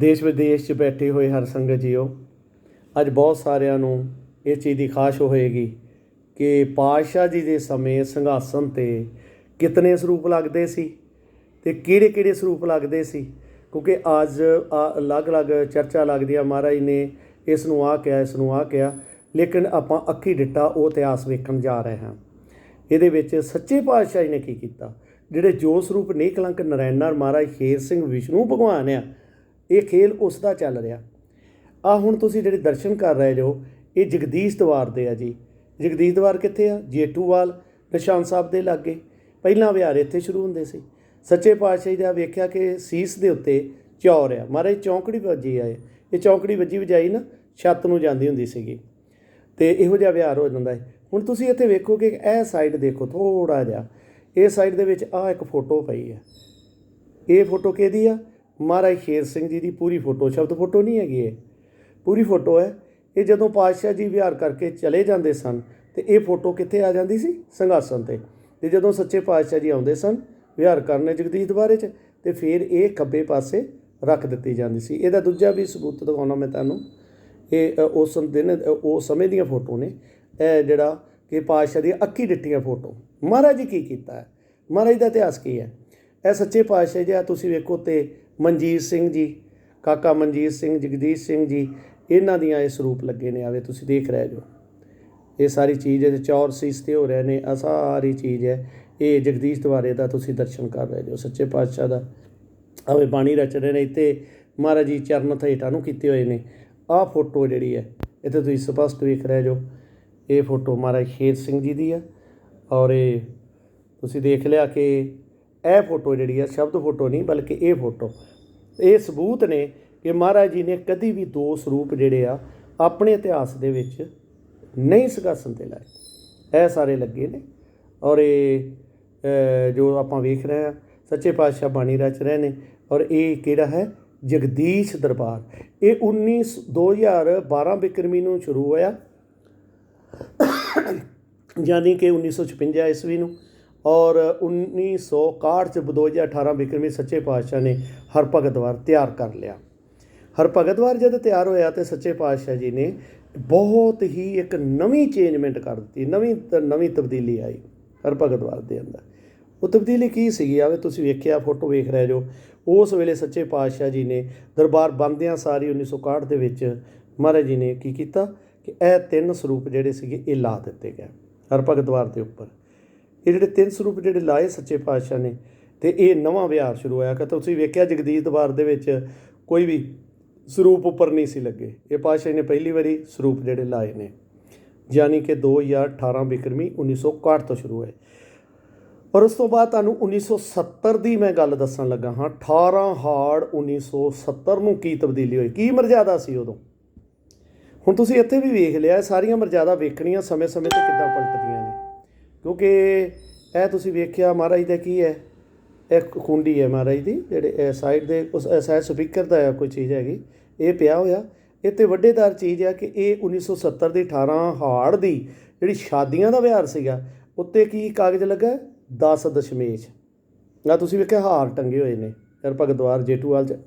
ਦੇਸ਼ ਵਿਦੇਸ਼ 'ਚ ਬੈਠੇ ਹੋਏ ਹਰ ਸੰਗਤ ਜੀਓ, ਅੱਜ ਬਹੁਤ ਸਾਰਿਆਂ ਨੂੰ ਇਹ ਚੀਜ਼ ਦੀ ਖਾਸ਼ ਹੋਏਗੀ ਕਿ ਪਾਤਸ਼ਾਹ ਜੀ ਦੇ ਸਮੇਂ ਸਿੰਘਾਸਨ ਤੇ ਕਿਤਨੇ ਸਰੂਪ ਲੱਗਦੇ ਸੀ ਤੇ ਕਿਹੜੇ ਕਿਹੜੇ ਸਰੂਪ ਲੱਗਦੇ ਸੀ, ਕਿਉਂਕਿ ਅੱਜ ਆ ਅਲੱਗ-ਅਲੱਗ ਚਰਚਾ ਲੱਗਦੀ ਆ ਮਹਾਰਾਜ ਨੇ, ਇਸ ਨੂੰ ਆ ਕਿਹਾ, ਇਸ ਨੂੰ ਆ ਕਿਹਾ, ਲੇਕਿਨ ਆਪਾਂ ਅੱਖੀ ਡਿੱਟਾ ਉਹ ਇਤਿਹਾਸ ਵੇਖਣ ਜਾ ਰਹੇ ਹਾਂ। ਇਹਦੇ ਵਿੱਚ ਸੱਚੇ ਪਾਤਸ਼ਾਹ ਜੀ ਨੇ ਕੀ ਕੀਤਾ? ਜਿਹੜੇ ਜੋ ਸਰੂਪ ਨੇਕ ਕਲੰਕ ਨਰੈਣਾਰ ਮਹਾਰਾਜ ਖੇਰ ਸਿੰਘ, ਵਿਸ਼ਨੂੰ, ਭਗਵਾਨ ਆ ਇਹ ਖੇਲ ਉਸ ਦਾ ਚੱਲ ਰਿਹਾ। ਆ ਹੁਣ ਤੁਸੀਂ ਜਿਹੜੇ ਦਰਸ਼ਨ ਕਰ ਰਹੇ ਜੋ ਇਹ ਜਗਦੀਸ਼ ਦਵਾਰ ਦੇ ਆ ਜੀ। ਜਗਦੀਸ਼ ਦਵਾਰ ਕਿੱਥੇ ਆ? ਜੇਠੂਵਾਲ, ਨਿਸ਼ਾਨ ਸਾਹਿਬ ਦੇ ਲਾਗੇ। ਪਹਿਲਾਂ ਵਿਹਾਰ ਇੱਥੇ ਸ਼ੁਰੂ ਹੁੰਦੇ ਸੀ। ਸੱਚੇ ਪਾਤਸ਼ਾਹ ਜੀ ਦਾ ਵੇਖਿਆ ਕਿ ਸੀਸ ਦੇ ਉੱਤੇ ਚੌਰ ਆ। ਮਹਾਰਾਜ ਚੌਂਕੜੀ ਵੱਜੀ ਆਏ ਇਹ। ਚੌਂਕੜੀ ਵੱਜੀ ਵਜਾਈ ਨਾ, ਛੱਤ ਨੂੰ ਜਾਂਦੀ ਹੁੰਦੀ ਸੀਗੀ। ਤੇ ਇਹੋ ਜਿਹਾ ਵਿਹਾਰ ਹੋ ਜਾਂਦਾ ਹੈ ਹੁਣ ਤੁਸੀਂ ਇੱਥੇ ਵੇਖੋ ਕਿ ਇਹ ਸਾਈਡ ਦੇਖੋ ਥੋੜਾ ਜਿਹਾ। ਇਹ ਸਾਈਡ ਦੇ ਵਿੱਚ ਆ ਇੱਕ ਫੋਟੋ ਪਈ ਹੈ ਇਹ ਫੋਟੋ ਕਿਹਦੀ ਆ? ਮਹਾਰਾਜ ਸ਼ੇਰ ਸਿੰਘ ਜੀ ਦੀ ਪੂਰੀ ਫੋਟੋ, ਸ਼ਬਦ ਫੋਟੋ ਨਹੀਂ ਹੈਗੀ ਇਹ। ਪੂਰੀ ਫੋਟੋ ਹੈ। ਇਹ ਜਦੋਂ ਪਾਤਸ਼ਾਹ ਜੀ ਵਿਹਾਰ ਕਰਕੇ ਚਲੇ ਜਾਂਦੇ ਸਨ, ਤੇ ਇਹ ਫੋਟੋ ਕਿੱਥੇ ਆ ਜਾਂਦੀ ਸੀ? ਸੰਘਾਸਨ ਤੇ। ਤੇ ਜਦੋਂ ਸੱਚੇ ਪਾਤਸ਼ਾਹ ਜੀ ਆਉਂਦੇ ਸਨ, ਵਿਹਾਰ ਕਰਨ ਜਗਦੀਸ਼ ਦਵਾਰੇ 'ਚ, ਤੇ ਫਿਰ ਇਹ ਖੱਬੇ ਪਾਸੇ ਰੱਖ ਦਿੱਤੀ ਜਾਂਦੀ ਸੀ। ਇਹਦਾ ਦੂਜਾ ਵੀ ਸਬੂਤ ਦਿਖਾਉਣਾ ਮੈਂ ਤੁਹਾਨੂੰ। ਇਹ ਉਸ ਦਿਨ ਉਹ ਸਮੇਂ ਦੀਆਂ ਫੋਟੋ ਨੇ। ਇਹ ਜਿਹੜਾ ਕਿ ਪਾਤਸ਼ਾਹ ਦੀ ਅੱਖੀ ਡਿੱਟੀਆਂ ਫੋਟੋ। ਮਹਾਰਾਜ ਜੀ ਕੀ ਕੀਤਾ ਹੈ? ਮਹਾਰਾਜ ਦਾ ਇਤਿਹਾਸ ਕੀ ਹੈ? ਇਹ ਸੱਚੇ ਪਾਤਸ਼ਾਹ ਜੀ ਆ, ਤੁਸੀਂ ਵੇਖੋ ਤੇ ਮਨਜੀਤ ਸਿੰਘ ਜੀ, ਕਾਕਾ ਮਨਜੀਤ ਸਿੰਘ, ਜਗਦੀਸ਼ ਸਿੰਘ ਜੀ, ਇਹਨਾਂ ਦੀਆਂ ਇਹ ਸਰੂਪ ਲੱਗੇ ਨੇ, ਆਵੇ ਤੁਸੀਂ ਦੇਖ ਰਹੇ ਜੋ। ਇਹ ਸਾਰੀ ਚੀਜ਼ ਇਹਦੇ ਚੌਰ ਸੀਸ ਤੇ ਹੋ ਰਹੇ ਨੇ ਆ ਸਾਰੀ ਚੀਜ਼ ਹੈ। ਇਹ ਜਗਦੀਸ਼ ਦੁਆਰੇ ਦਾ ਤੁਸੀਂ ਦਰਸ਼ਨ ਕਰ ਰਹੇ ਜੋ, ਸੱਚੇ ਪਾਤਸ਼ਾਹ ਦਾ। ਆਵੇ ਬਾਣੀ ਰਚ ਰਹੇ ਨੇ, ਇੱਥੇ ਮਹਾਰਾਜ ਜੀ ਚਰਨ ਥੇਟਾਂ ਨੂੰ ਕੀਤੇ ਹੋਏ ਨੇ। ਆਹ ਫੋਟੋ ਜਿਹੜੀ ਹੈ, ਇੱਥੇ ਤੁਸੀਂ ਸਪਸ਼ਟ ਵੇਖ ਰਹੇ ਜੋ, ਇਹ ਫੋਟੋ ਮਹਾਰਾਜ ਸ਼ੇਰ ਸਿੰਘ ਜੀ ਦੀ ਆ ਔਰ ਇਹ ਤੁਸੀਂ ਦੇਖ ਲਿਆ ਕਿ ਇਹ ਫੋਟੋ ਜਿਹੜੀ ਆ ਸ਼ਬਦ ਫੋਟੋ ਨਹੀਂ ਬਲਕਿ ਇਹ ਫੋਟੋ। ਇਹ ਸਬੂਤ ਨੇ ਕਿ ਮਹਾਰਾਜ ਜੀ ਨੇ ਕਦੀ ਵੀ ਦੋ ਸਰੂਪ ਜਿਹੜੇ ਆ ਆਪਣੇ ਇਤਿਹਾਸ ਦੇ ਵਿੱਚ ਨਹੀਂ ਸਗਾਸਨ ਤੇ ਲਾਏ। ਇਹ ਸਾਰੇ ਲੱਗੇ ਨੇ ਔਰ ਇਹ ਜੋ ਆਪਾਂ ਵੇਖ ਰਹੇ ਆ ਸੱਚੇ ਪਾਤਸ਼ਾਹ ਬਾਣੀ ਰਚ ਰਹੇ ਨੇ ਔਰ ਇਹ ਕਿਹੜਾ ਹੈ? ਜਗਦੀਸ਼ ਦਰਬਾਰ। ਇਹ 19 2012 ਬਿਕਰਮੀ ਨੂੰ ਸ਼ੁਰੂ ਹੋਇਆ। ਯਾਨੀ ਕਿ 1956 ਈਸਵੀ ਨੂੰ। ਔਰ 1961 ਚ 2018 ਬਿਕਰਮੀ ਸੱਚੇ ਪਾਤਸ਼ਾਹ ਨੇ ਹਰਭਗਤਵਾਰ ਤਿਆਰ ਕਰ ਲਿਆ। ਹਰਭਗਤਵਾਰ ਜਦ ਤਿਆਰ ਹੋਇਆ ਤੇ ਸੱਚੇ ਪਾਤਸ਼ਾਹ ਜੀ ਨੇ ਬਹੁਤ ਹੀ ਇੱਕ ਨਵੀਂ ਚੇਂਜਮੈਂਟ ਕਰ ਦਿੱਤੀ, ਨਵੀਂ ਤ- ਨਵੀਂ ਤਬਦੀਲੀ ਆਈ ਹਰਭਗਤਵਾਰ ਦੇ ਅੰਦਰ। ਉਹ ਤਬਦੀਲੀ ਕੀ ਸੀਗੀ? ਆਵੇ ਤੁਸੀਂ ਵੇਖਿਆ, ਫੋਟੋ ਵੇਖ ਰਹੇ ਜੋ। ਉਸ ਵੇਲੇ ਸੱਚੇ ਪਾਤਸ਼ਾਹ ਜੀ ਨੇ ਦਰਬਾਰ ਬੰਦਿਆਂ ਸਾਰੀ 1961 ਦੇ ਵਿੱਚ ਮਹਾਰਾਜ ਜੀ ਨੇ ਕੀ ਕੀਤਾ ਕਿ ਇਹ ਤਿੰਨ ਸਰੂਪ ਜਿਹੜੇ ਸੀਗੇ ਇਹ ਲਾ ਦਿੱਤੇ ਗਏ ਹਰਭਗਤਵਾਰ ਦੇ ਉੱਪਰ। ਇਹ ਜਿਹੜੇ ਤਿੰਨ ਸਰੂਪ ਜਿਹੜੇ ਲਾਏ ਸੱਚੇ ਪਾਤਸ਼ਾਹ ਨੇ ਤੇ ਇਹ ਨਵਾਂ ਵਿਹਾਰ ਸ਼ੁਰੂ ਹੋਇਆ ਕਿ ਤੁਸੀਂ ਵੇਖਿਆ ਜਗਦੀਸ਼ ਦਰਬਾਰ ਦੇ ਵਿੱਚ ਕੋਈ ਵੀ ਸਰੂਪ ਉੱਪਰ ਨਹੀਂ ਸੀ ਲੱਗੇ। ਇਹ ਪਾਤਸ਼ਾਹ ਨੇ ਪਹਿਲੀ ਵਾਰੀ ਸਰੂਪ ਜਿਹੜੇ ਲਾਏ ਨੇ। ਯਾਨੀ ਕਿ 2018 ਬਿਕਰਮੀ 1961 ਤੋਂ ਸ਼ੁਰੂ ਹੋਏ। ਪਰ ਉਸ ਤੋਂ ਬਾਅਦ ਤੁਹਾਨੂੰ 1970 ਦੀ ਮੈਂ ਗੱਲ ਦੱਸਣ ਲੱਗਾ ਹਾਂ। 18 ਹਾੜ 1970 ਨੂੰ ਕੀ ਤਬਦੀਲੀ ਹੋਈ? ਕੀ ਮਰਜ਼ਾਦਾ ਸੀ ਉਦੋਂ? ਹੁਣ ਤੁਸੀਂ ਇੱਥੇ ਵੀ ਵੇਖ ਲਿਆ ਸਾਰੀਆਂ ਮਰਜ਼ਾਦਾ ਵੇਖਣੀਆਂ ਸਮੇਂ-ਸਮੇਂ ਤੇ ਕਿੱਦਾਂ ਪਲਟਦੀਆਂ ਨੇ। ਕਿਉਂਕਿ ਇਹ ਤੁਸੀਂ ਵੇਖਿਆ ਮਹਾਰਾਜ ਦਾ ਕੀ ਹੈ? ਇਹ ਖੁੰਡੀ ਹੈ ਮਹਾਰਾਜ ਦੀ, ਜਿਹੜੇ ਸਾਈਡ ਦੇ ਉਸ ਸਾਈਡ ਸਪੀਕਰ ਦਾ ਹੈ, ਕੋਈ ਚੀਜ਼ ਹੈਗੀ। ਇਹ ਪਿਆ ਹੋਇਆ। ਇਹ ਤੇ ਵੱਡੇਦਾਰ ਚੀਜ਼ ਆ ਕਿ ਇਹ 1970 ਦੀ 18 ਹਾੜ ਦੀ ਜਿਹੜੀ ਸ਼ਾਦੀਆਂ ਦਾ ਵਿਹਾਰ ਸੀਗਾ, ਉੱਤੇ ਕੀ ਕਾਗਜ਼ ਲੱਗਾ? 10 ਦਸ਼ਮੇਸ਼। ਨਾ ਤੁਸੀਂ ਵੇਖਿਆ ਹਾਰ ਟੰਗੇ ਹੋਏ ਨੇ। ਯਾਰ ਦਵਾਰ ਜੇਟੂਵਾਲ ਚ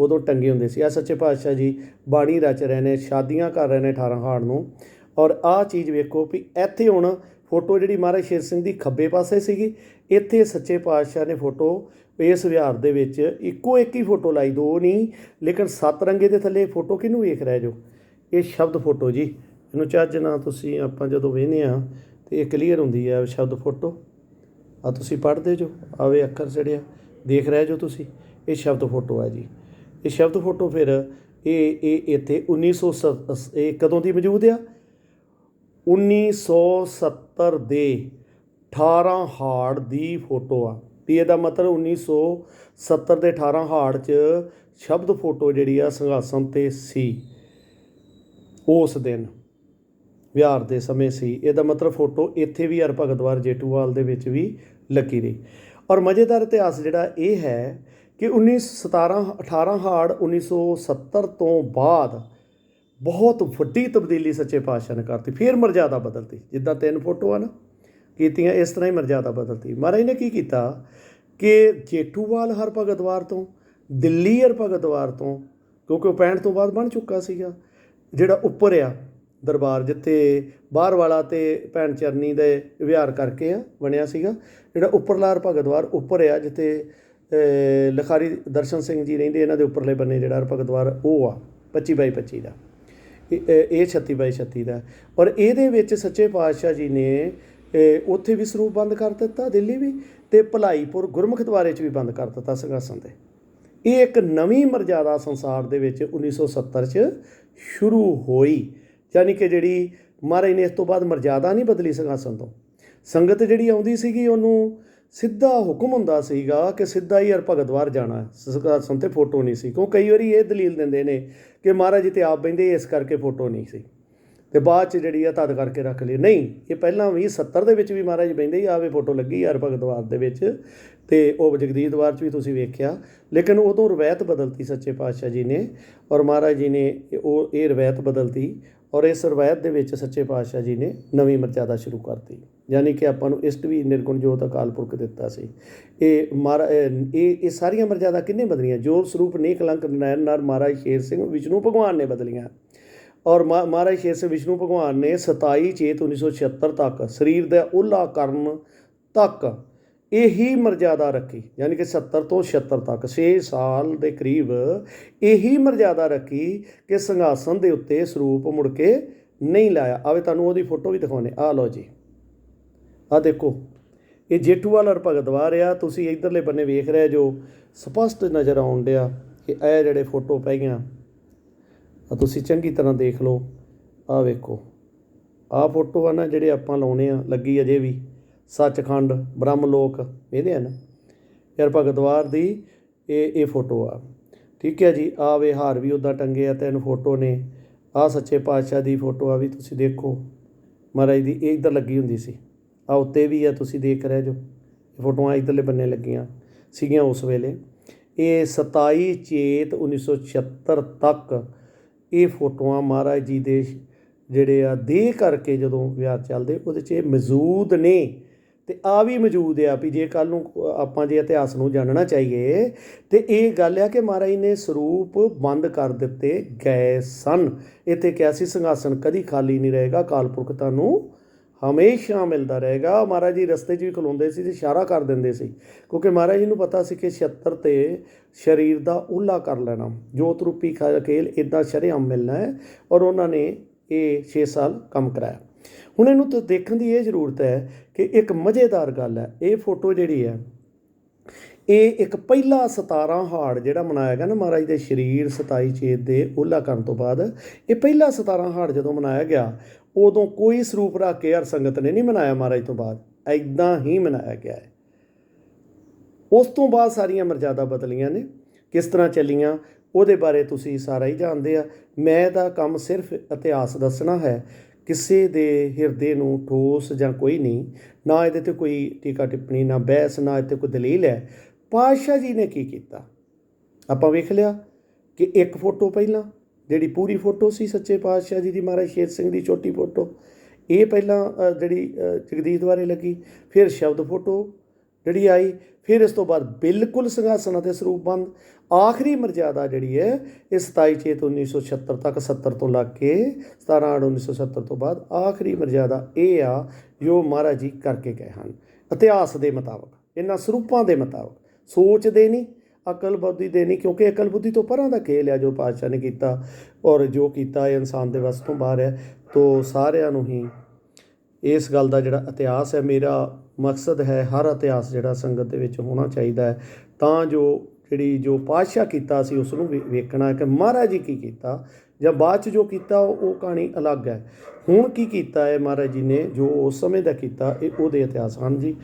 ਉਦੋਂ ਟੰਗੇ ਹੁੰਦੇ ਸੀ। ਆ ਸੱਚੇ ਪਾਤਸ਼ਾਹ ਜੀ ਬਾਣੀ ਰਚ ਰਹੇ ਨੇ, ਸ਼ਾਦੀਆਂ ਕਰ ਰਹੇ ਨੇ 18 ਹਾੜ ਨੂੰ। ਔਰ ਆਹ ਚੀਜ਼ ਵੇਖੋ ਵੀ ਇੱਥੇ ਹੁਣ ਫੋਟੋ ਜਿਹੜੀ ਮਹਾਰਾਜ ਸ਼ੇਰ ਸਿੰਘ ਦੀ ਖੱਬੇ ਪਾਸੇ ਸੀਗੀ, ਇੱਥੇ ਸੱਚੇ ਪਾਤਸ਼ਾਹ ਨੇ ਫੋਟੋ, ਇਸ ਵਿਹਾਰ ਦੇ ਵਿੱਚ ਇੱਕੋ ਇੱਕ ਹੀ ਫੋਟੋ ਲਾਈ, ਦੋ ਨਹੀਂ, ਲੇਕਿਨ ਸੱਤ ਰੰਗੇ ਦੇ ਥੱਲੇ ਫੋਟੋ ਕਿਹਨੂੰ ਵੇਖ ਰਹੇ ਜੋ? ਇਹ ਸ਼ਬਦ ਫੋਟੋ ਜੀ। ਇਹਨੂੰ ਚੱਜ ਨਾ ਤੁਸੀਂ ਆਪਾਂ ਜਦੋਂ ਵੇਖਦੇ ਆ ਤੇ ਇਹ ਕਲੀਅਰ ਹੁੰਦੀ ਆ ਸ਼ਬਦ ਫੋਟੋ। ਆ ਤੁਸੀਂ ਪੜ੍ਹਦੇ ਜੋ ਆਵੇ ਅੱਖਰ ਜਿਹੜੇ ਦੇਖ ਰਹੇ ਜੋ ਤੁਸੀਂ? ਇਹ ਸ਼ਬਦ ਫੋਟੋ ਆ ਜੀ। ਇਹ ਸ਼ਬਦ ਫੋਟੋ ਫਿਰ ਇਹ ਇਹ ਇੱਥੇ 1900 ਇਹ ਕਦੋਂ ਦੀ ਮੌਜੂਦ ਆ? 1970 ਦੇ 18 ਹਾੜ ਦੀ ਫੋਟੋ ਆ। ਵੀ ਇਹਦਾ ਮਤਲਬ 1970 ਦੇ 18 ਹਾੜ 'ਚ ਸ਼ਬਦ ਫੋਟੋ ਜਿਹੜੀ ਆ ਸਿੰਘਾਸਨ ਤੇ ਸੀ। ਉਸ ਦਿਨ ਵਿਹਾਰ ਦੇ ਸਮੇਂ ਸੀ। ਇਹਦਾ ਮਤਲਬ ਫੋਟੋ ਇੱਥੇ ਵੀ ਹਰ ਭਗਤਵਾਰ ਜੇਟੂਵਾਲ ਦੇ ਵਿੱਚ ਵੀ ਲੱਗੀ ਰਹੀ। ਔਰ ਮਜ਼ੇਦਾਰ ਇਤਿਹਾਸ ਜਿਹੜਾ ਇਹ ਹੈ ਕਿ 1917 18 ਹਾੜ 1970 ਤੋਂ ਬਾਅਦ ਬਹੁਤ ਵੱਡੀ ਤਬਦੀਲੀ ਸੱਚੇ ਪਾਤਸ਼ਾਹ ਨੇ ਕਰਤੀ ਫਿਰ ਮਰਜ਼ਾਦਾ ਬਦਲਤੀ। ਜਿੱਦਾਂ ਤਿੰਨ ਫੋਟੋ ਆ ਨਾ ਕੀਤੀਆਂ ਇਸ ਤਰ੍ਹਾਂ ਹੀ ਮਰਜ਼ਾਦਾ ਬਦਲਤੀ। ਮਹਾਰਾਜ ਨੇ ਕੀ ਕੀਤਾ? ਕਿ ਜੇਠੂਵਾਲ ਹਰਭਗਤ ਦਵਾਰ ਤੋਂ ਦਿੱਲੀ ਹਰਭਗਤ ਦਵਾਰ ਤੋਂ ਕਿਉਂਕਿ ਉਹ 65 ਤੋਂ ਬਾਅਦ ਬਣ ਚੁੱਕਾ ਸੀਗਾ ਜਿਹੜਾ ਉੱਪਰ ਆ ਦਰਬਾਰ ਜਿੱਥੇ ਬਾਹਰ ਵਾਲਾ ਤੇ ਭੈਣ ਚਰਨੀ ਦੇ ਵਿਹਾਰ ਕਰਕੇ ਆ ਬਣਿਆ ਸੀਗਾ ਜਿਹੜਾ ਉੱਪਰਲਾ ਹਰ ਭਗਤਵਾਰ ਉੱਪਰ ਆ ਜਿੱਥੇ ਅਹ, ਲਿਖਾਰੀ ਦਰਸ਼ਨ ਸਿੰਘ ਜੀ ਰਹਿੰਦੇ ਇਹਨਾਂ ਦੇ ਉੱਪਰਲੇ ਬੰਨੇ ਜਿਹੜਾ ਹਰ ਭਗਤਵਾਰ ਉਹ ਆ 25 ਬਾਈ 25 ਦਾ। ਇਹ ਇਹ 36 ਬਾਈ 36 ਦਾ। ਔਰ ਇਹਦੇ ਵਿੱਚ ਸੱਚੇ ਪਾਤਸ਼ਾਹ ਜੀ ਨੇ ਉੱਥੇ ਵੀ ਸਰੂਪ ਬੰਦ ਕਰ ਦਿੱਤਾ, ਦਿੱਲੀ ਵੀ, ਤੇ ਭਲਾਈਪੁਰ ਗੁਰਮੁਖ ਦੁਆਰੇ 'ਚ ਵੀ ਬੰਦ ਕਰ ਦਿੱਤਾ ਸਿੰਘਾਸਨ ਦੇ ਇਹ ਇੱਕ ਨਵੀਂ ਮਰਜ਼ਾਦਾ ਸੰਸਾਰ ਦੇ ਵਿੱਚ 1970 'ਚ ਸ਼ੁਰੂ ਹੋਈ। ਯਾਨੀ ਕਿ ਜਿਹੜੀ ਮਹਾਰਾਜ ਨੇ ਇਸ ਤੋਂ ਬਾਅਦ ਮਰਜ਼ਾਦਾ ਨਹੀਂ ਬਦਲੀ ਸਿੰਘਾਸਨ ਤੋਂ। ਸੰਗਤ ਜਿਹੜੀ ਆਉਂਦੀ ਸੀਗੀ ਉਹਨੂੰ ਸਿੱਧਾ ਹੁਕਮ ਹੁੰਦਾ ਸੀਗਾ ਕਿ ਸਿੱਧਾ ਹੀ ਹਰ ਭਗਤਵਾਰ ਜਾਣਾ ਹੈ। ਸਿੰਘਾਸਨ ਤੇ ਫੋਟੋ ਨਹੀਂ ਸੀ। ਕਿਉਂ ਕਈ ਵਾਰੀ ਇਹ ਦਲੀਲ ਦਿੰਦੇ ਨੇ ਕਿ ਮਹਾਰਾਜ ਜੀ ਤੇ ਆਪ ਬੈਂਦੇ ਇਸ ਕਰਕੇ ਫੋਟੋ ਨਹੀਂ ਸੀ। ਤੇ ਬਾਅਦ ਚ ਜਿਹੜੀ ਆ ਤਦ ਕਰਕੇ ਰੱਖ ਲਈ ਨਹੀਂ, ਇਹ ਪਹਿਲਾਂ ਵੀ 70 ਦੇ ਵਿੱਚ ਵੀ ਮਹਾਰਾਜ ਬੈਂਦੇ ਹੀ ਆਵੇ ਫੋਟੋ ਲੱਗੀ ਯਾਰ ਭਗਤਵਾਰ ਦੇ ਵਿੱਚ। ਤੇ ਉਹ ਜਗਦੀਦਵਾਰ ਚ ਵੀ ਤੁਸੀਂ ਵੇਖਿਆ। ਲੇਕਿਨ ਉਦੋਂ ਰਵਾਇਤ ਬਦਲਤੀ ਸੱਚੇ ਪਾਤਸ਼ਾਹ ਜੀ ਨੇ। ਔਰ ਮਹਾਰਾਜ ਜੀ ਨੇ ਉਹ, ਇਹ ਰਵਾਇਤ ਬਦਲਤੀ। ਔਰ ਇਸ ਰਵਾਇਤ ਦੇ ਵਿੱਚ ਸੱਚੇ ਪਾਤਸ਼ਾਹ ਜੀ ਨੇ ਨਵੀਂ ਮਰਜ਼ਾਦਾ ਸ਼ੁਰੂ ਕਰਤੀ। ਯਾਨੀ ਕਿ ਆਪਾਂ ਨੂੰ ਇਸ਼ਟ ਵੀ ਨਿਰਗੁਣ ਜੋਤ ਅਕਾਲ ਪੁਰਖ ਦਿੱਤਾ ਸੀ। ਇਹ ਮਹਾਰਾ ਇਹ ਇਹ ਸਾਰੀਆਂ ਮਰਜ਼ਾਦਾ ਕਿੰਨੇ ਬਦਲੀਆਂ? ਜੋਰ ਸਰੂਪ ਨੇਕ ਕਲੰਕ ਨੈਣ ਨਰ ਮਹਾਰਾਜ ਸ਼ੇਰ ਸਿੰਘ ਵਿਸ਼ਨੂੰ ਭਗਵਾਨ ਨੇ ਬਦਲੀਆਂ। ਔਰ ਮਹਾ- ਮਹਾਰਾਜ ਸ਼ੇਰ ਸਿੰਘ ਵਿਸ਼ਨੂੰ ਭਗਵਾਨ ਨੇ 27 ਚੇਤ 1976 ਤੱਕ ਸਰੀਰ ਦਾ ਉਹਲਾ ਕਰਨ ਤੱਕ ਇਹੀ ਮਰਜ਼ਾਦਾ ਰੱਖੀ, ਯਾਨੀ ਕਿ 70 ਤੋਂ 76 ਤੱਕ 6 ਸਾਲ ਦੇ ਕਰੀਬ ਇਹੀ ਮਰਜ਼ਾਦਾ ਰੱਖੀ ਕਿ ਸਿੰਘਾਸਨ ਦੇ ਉੱਤੇ ਸਰੂਪ ਮੁੜ ਕੇ ਨਹੀਂ ਲਾਇਆ। ਆਵੇ ਤੁਹਾਨੂੰ ਉਹਦੀ ਫੋਟੋ ਵੀ ਦਿਖਾਉਣੇ ਆ ਲਓ ਜੀ। ਆ ਦੇਖੋ, ਇਹ ਜੇਠੂਵਾਲ ਔਰ ਭਗਤਵਾਰ ਆ। ਤੁਸੀਂ ਇਧਰਲੇ ਬੰਨੇ ਵੇਖ ਰਹੇ ਜੋ ਸਪਸ਼ਟ ਨਜ਼ਰ ਆਉਣ ਡਿਆ ਕਿ ਇਹ ਜਿਹੜੇ ਫੋਟੋ ਪੈ ਗਈਆਂ ਆ ਤੁਸੀਂ ਚੰਗੀ ਤਰ੍ਹਾਂ ਦੇਖ ਲਓ। ਆ ਵੇਖੋ ਆ ਫੋਟੋ ਆ ਨਾ ਜਿਹੜੇ ਆਪਾਂ ਲਾਉਣੇ ਆ, ਲੱਗੀ ਅਜੇ ਵੀ। ਸੱਚਖੰਡ ਬ੍ਰਹਮ ਲੋਕ ਇਹਦੇ ਹਨ। ਯਾਰ ਭਗਤਵਾਰ ਦੀ ਇਹ ਇਹ ਫੋਟੋ ਆ। ਠੀਕ ਹੈ ਜੀ ਆ ਵਿਹਾਰ ਵੀ ਉਦਾਂ ਟੰਗੇ ਆ, ਤਿੰਨ ਫੋਟੋ ਨੇ। ਆ ਸੱਚੇ ਪਾਤਸ਼ਾਹ ਦੀ ਫੋਟੋ ਆ ਵੀ ਤੁਸੀਂ ਦੇਖੋ। ਮਹਾਰਾਜ ਦੀ ਇਹ ਇੱਧਰ ਲੱਗੀ ਹੁੰਦੀ ਸੀ। ਆ ਉੱਤੇ ਵੀ ਆ, ਤੁਸੀਂ ਦੇਖ ਰਹੇ ਜੋ। ਇਹ ਫੋਟੋਆਂ ਇੱਧਰਲੇ ਬੰਨੇ ਲੱਗੀਆਂ ਸੀਗੀਆਂ ਉਸ ਵੇਲੇ। ਇਹ 27 ਚੇਤ 1976 ਤੱਕ ਇਹ ਫੋਟੋਆਂ ਮਹਾਰਾਜ ਜੀ ਦੇ ਜਿਹੜੇ ਆ ਦੇਹ ਕਰਕੇ ਜਦੋਂ ਵਿਆਹ ਚੱਲਦੇ, ਉਹਦੇ 'ਚ ਇਹ ਮੌਜੂਦ ਨੇ। ਤੇ ਆ ਵੀ ਮੌਜੂਦ ਆ ਵੀ ਜੇ ਕੱਲ ਨੂੰ ਆਪਾਂ ਜੇ ਇਤਿਹਾਸ ਨੂੰ ਜਾਣਨਾ ਚਾਹੀਏ, ਤੇ ਇਹ ਗੱਲ ਆ ਕਿ ਮਹਾਰਾਜ ਨੇ ਸਰੂਪ ਬੰਦ ਕਰ ਦਿੱਤੇ ਗਏ ਸਨ। ਇੱਥੇ ਕਿਹਾ ਸੀ, ਸਿੰਘਾਸਨ ਕਦੀ ਖਾਲੀ ਨਹੀਂ ਰਹੇਗਾ ਕਾਲਪੁਰਖ ਨੂੰ ਹਮੇਸ਼ਾ ਮਿਲਦਾ ਰਹੇਗਾ। ਮਹਾਰਾਜ ਜੀ ਰਸਤੇ 'ਚ ਵੀ ਖਲੋਂਦੇ ਸੀ ਤੇ ਇਸ਼ਾਰਾ ਕਰ ਦਿੰਦੇ ਸੀ, ਕਿਉਂਕਿ ਮਹਾਰਾਜ ਜੀ ਨੂੰ ਪਤਾ ਸੀ ਕਿ 76 ਤੇ ਸਰੀਰ ਦਾ ਉਹਲਾ ਕਰ ਲੈਣਾ, ਜੋਤ ਰੂਪੀ ਖਾ- ਖੇਲ ਇਦਾਂ ਸ਼ਰੇਆਮ ਮਿਲਣਾ ਹੈ ਔਰ ਉਹਨਾਂ ਨੇ ਇਹ 6 ਸਾਲ ਕੰਮ ਕਰਾਇਆ। ਹੁਣ ਇਹਨੂੰ ਤਾਂ ਦੇਖਣ ਦੀ ਇਹ ਜ਼ਰੂਰਤ ਹੈ ਕਿ ਇੱਕ ਮਜ਼ੇਦਾਰ ਗੱਲ ਹੈ, ਇਹ ਫੋਟੋ ਜਿਹੜੀ ਹੈ, ਇਹ ਇੱਕ ਪਹਿਲਾ 17 ਹਾੜ ਜਿਹੜਾ ਮਨਾਇਆ ਗਿਆ ਨਾ ਮਹਾਰਾਜ ਦੇ ਸਰੀਰ 27 ਚੇਤ ਦੇ ਉਹਲਾ ਕਰਨ ਤੋਂ ਬਾਅਦ, ਇਹ ਪਹਿਲਾ 17 ਹਾੜ ਜਦੋਂ ਮਨਾਇਆ ਗਿਆ, ਉਦੋਂ ਕੋਈ ਸਰੂਪ ਰੱਖ ਕੇ ਹਰ ਸੰਗਤ ਨੇ ਨਹੀਂ ਮਨਾਇਆ ਮਹਾਰਾਜ ਤੋਂ ਬਾਅਦ ਐਦਾਂ ਹੀ ਮਨਾਇਆ ਗਿਆ ਹੈ। ਉਸ ਤੋਂ ਬਾਅਦ ਸਾਰੀਆਂ ਮਰਜ਼ਾਦਾ ਬਦਲੀਆਂ ਨੇ, ਕਿਸ ਤਰ੍ਹਾਂ ਚੱਲੀਆਂ, ਉਹਦੇ ਬਾਰੇ ਤੁਸੀਂ ਸਾਰਾ ਹੀ ਜਾਣਦੇ ਆ। ਮੈਂ ਦਾ ਕੰਮ ਸਿਰਫ ਇਤਿਹਾਸ ਦੱਸਣਾ ਹੈ ਕਿਸੇ ਦੇ ਹਿਰਦੇ ਨੂੰ ਠੋਸ ਜਾਂ ਕੋਈ ਨਹੀਂ, ਨਾ ਇਹਦੇ ਤੇ ਕੋਈ ਟੀਕਾ ਟਿੱਪਣੀ, ਨਾ ਬਹਿਸ, ਨਾ ਇਹਦੇ ਕੋਈ ਦਲੀਲ ਹੈ। ਪਾਤਸ਼ਾਹ ਜੀ ਨੇ ਕੀ ਕੀਤਾ? ਆਪਾਂ ਵੇਖ ਲਿਆ ਕਿ ਇੱਕ ਫੋਟੋ ਪਹਿਲਾਂ, ਜਿਹੜੀ ਪੂਰੀ ਫੋਟੋ ਸੀ ਸੱਚੇ ਪਾਤਸ਼ਾਹ ਜੀ ਦੀ, ਮਹਾਰਾਜ ਸ਼ੇਰ ਸਿੰਘ ਦੀ ਛੋਟੀ ਫੋਟੋ, ਇਹ ਪਹਿਲਾਂ ਜਿਹੜੀ ਜਗਦੀਸ਼ ਦੁਆਰੇ ਲੱਗੀ, ਫਿਰ ਸ਼ਬਦ ਫੋਟੋ ਜਿਹੜੀ ਆਈ, ਫਿਰ ਇਸ ਤੋਂ ਬਾਅਦ ਬਿਲਕੁਲ ਸਿੰਘਾਸਨਾਂ ਤੇ ਸਰੂਪ ਬੰਦ। ਆਖਰੀ ਮਰਜ਼ਾਦਾ ਜਿਹੜੀ ਹੈ, ਇਹ 27 ਚੇਤ 1976 ਤੱਕ 70 ਤੋਂ ਲੱਗ ਕੇ 17 ਆੜ 1970 ਤੋਂ ਬਾਅਦ ਆਖਰੀ ਮਰਜ਼ਾਦਾ ਇਹ ਆ, ਜੋ ਮਹਾਰਾਜ ਜੀ ਕਰਕੇ ਗਏ ਹਨ। ਇਤਿਹਾਸ ਦੇ ਮੁਤਾਬਕ, ਇਹਨਾਂ ਸਰੂਪਾਂ ਦੇ ਮੁਤਾਬਕ ਸੋਚ ਦੇ ਨਹੀਂ, ਅਕਲ ਬੁੱਧੀ ਦੇ ਨਹੀਂ, ਕਿਉਂਕਿ ਅਕਲ ਬੁੱਧੀ ਤੋਂ ਪਰਾਂ ਦਾ ਖੇਲ ਆ ਜੋ ਪਾਤਸ਼ਾਹ ਨੇ ਕੀਤਾ, ਔਰ ਜੋ ਕੀਤਾ ਇਹ ਇਨਸਾਨ ਦੇ ਵਸ ਤੋਂ ਬਾਹਰ ਹੈ, ਤੋਂ ਸਾਰਿਆਂ ਨੂੰ ਹੀ ਇਸ ਗੱਲ ਦਾ ਜਿਹੜਾ ਇਤਿਹਾਸ ਹੈ, ਮੇਰਾ ਮਕਸਦ ਹੈ ਹਰ ਇਤਿਹਾਸ ਜਿਹੜਾ ਸੰਗਤ ਦੇ ਵਿੱਚ ਹੋਣਾ ਚਾਹੀਦਾ ਹੈ। ਤਾਂ ਜੋ ਜਿਹੜੀ ਜੋ ਪਾਤਸ਼ਾਹ ਕੀਤਾ ਸੀ, ਉਸ ਨੂੰ ਵੇ- ਵੇਖਣਾ ਕਿ ਮਹਾਰਾਜ ਜੀ ਕੀ ਕੀਤਾ ਜਾਂ ਬਾਅਦ ਚ ਜੋ ਕੀਤਾ ਉਹ ਕਹਾਣੀ ਅਲੱਗ ਹੈ। ਹੁਣ ਕੀ ਕੀਤਾ ਹੈ ਮਹਾਰਾਜ ਜੀ ਨੇ, ਜੋ ਉਸ ਸਮੇਂ ਦਾ ਕੀਤਾ, ਇਹ ਉਹਦੇ ਇਤਿਹਾਸ ਹਨ ਜੀ।